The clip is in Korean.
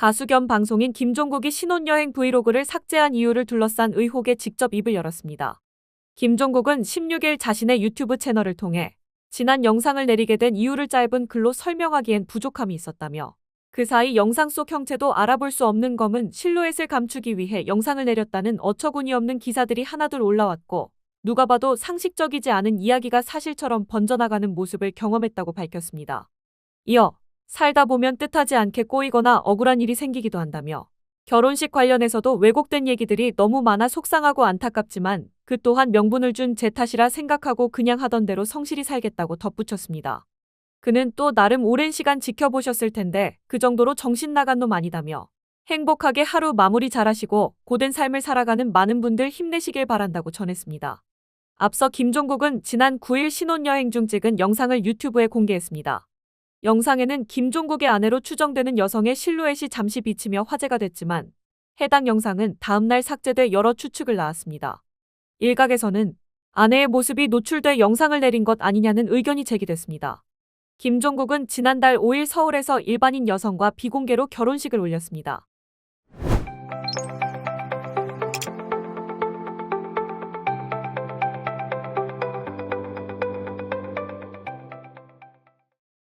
가수 겸 방송인 김종국이 신혼여행 브이로그를 삭제한 이유를 둘러싼 의혹에 직접 입을 열었습니다. 김종국은 16일 자신의 유튜브 채널을 통해 지난 영상을 내리게 된 이유를 짧은 글로 설명하기엔 부족함이 있었다며 그 사이 영상 속 형체도 알아볼 수 없는 검은 실루엣을 감추기 위해 영상을 내렸다는 어처구니 없는 기사들이 하나둘 올라왔고 누가 봐도 상식적이지 않은 이야기가 사실처럼 번져나가는 모습을 경험했다고 밝혔습니다. 이어 살다 보면 뜻하지 않게 꼬이거나 억울한 일이 생기기도 한다며 결혼식 관련해서도 왜곡된 얘기들이 너무 많아 속상하고 안타깝지만 그 또한 명분을 준 제 탓이라 생각하고 그냥 하던 대로 성실히 살겠다고 덧붙였습니다. 그는 또 나름 오랜 시간 지켜보셨을 텐데 그 정도로 정신 나간 놈 아니다며 행복하게 하루 마무리 잘하시고 고된 삶을 살아가는 많은 분들 힘내시길 바란다고 전했습니다. 앞서 김종국은 지난 9일 신혼여행 중 찍은 영상을 유튜브에 공개했습니다. 영상에는 김종국의 아내로 추정되는 여성의 실루엣이 잠시 비치며 화제가 됐지만 해당 영상은 다음날 삭제돼 여러 추측을 낳았습니다. 일각에서는 아내의 모습이 노출돼 영상을 내린 것 아니냐는 의견이 제기됐습니다. 김종국은 지난달 5일 서울에서 일반인 여성과 비공개로 결혼식을 올렸습니다.